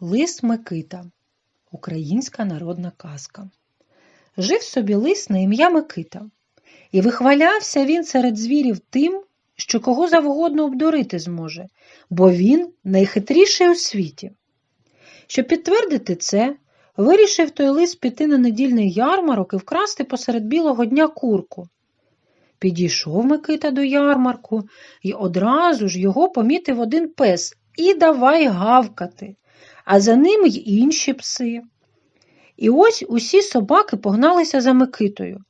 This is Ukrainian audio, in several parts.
Лис Микита. Українська народна казка. Жив собі лис на ім'я Микита, і вихвалявся він серед звірів тим, що кого завгодно обдурити зможе, бо він найхитріший у світі. Щоб підтвердити це, вирішив той лис піти на недільний ярмарок і вкрасти посеред білого дня курку. Підійшов Микита до ярмарку, і одразу ж його помітив один пес і давай гавкати, а за ним й інші пси. І ось усі собаки погналися за Микитою.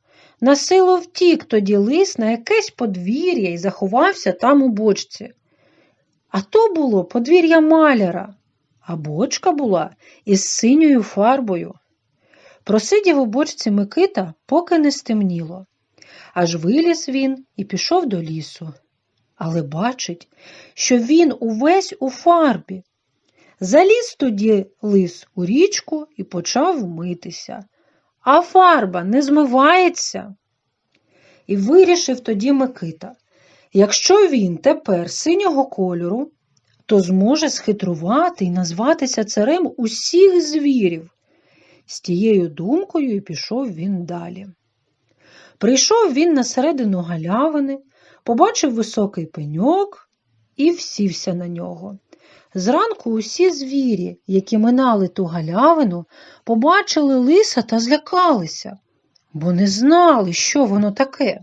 На силу втік тоді лис на якесь подвір'я і заховався там у бочці. А то було подвір'я маляра, а бочка була із синьою фарбою. Просидів у бочці Микита, поки не стемніло. Аж виліз він і пішов до лісу. Але бачить, що він увесь у фарбі. Заліз тоді лис у річку і почав митися, а фарба не змивається. І вирішив тоді Микита, якщо він тепер синього кольору, то зможе схитрувати і назватися царем усіх звірів. З тією думкою і пішов він далі. Прийшов він на середину галявини, побачив високий пеньок і всівся на нього. Зранку усі звірі, які минали ту галявину, побачили лиса та злякалися, бо не знали, що воно таке.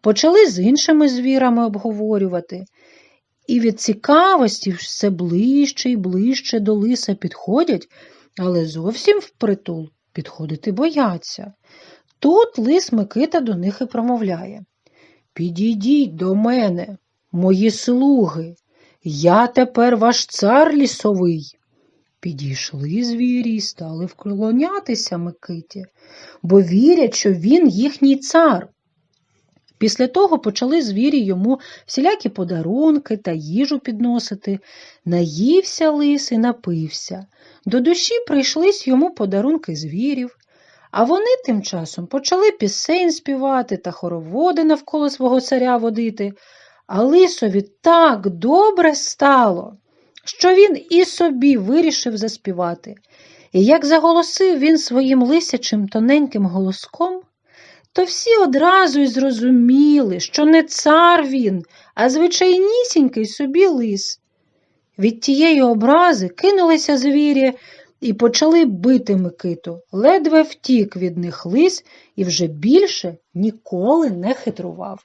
Почали з іншими звірами обговорювати, і від цікавості все ближче і ближче до лиса підходять, але зовсім впритул підходити бояться. Тут лис Микита до них і промовляє Підійдіть до мене, мої слуги, я тепер ваш цар лісовий. Підійшли звірі і стали вклонятися Микиті, бо вірять, що він їхній цар. Після того почали звірі йому всілякі подарунки та їжу підносити. Наївся лис і напився. До душі прийшлись йому подарунки звірів. А вони тим часом почали пісень співати та хороводи навколо свого царя водити, а лисові так добре стало, що він і собі вирішив заспівати. І як заголосив він своїм лисячим тоненьким голоском, то всі одразу й зрозуміли, що не цар він, а звичайнісінький собі лис. Від тієї образи кинулися звірі і почали бити Микиту. Ледве втік від них лис і вже більше ніколи не хитрував.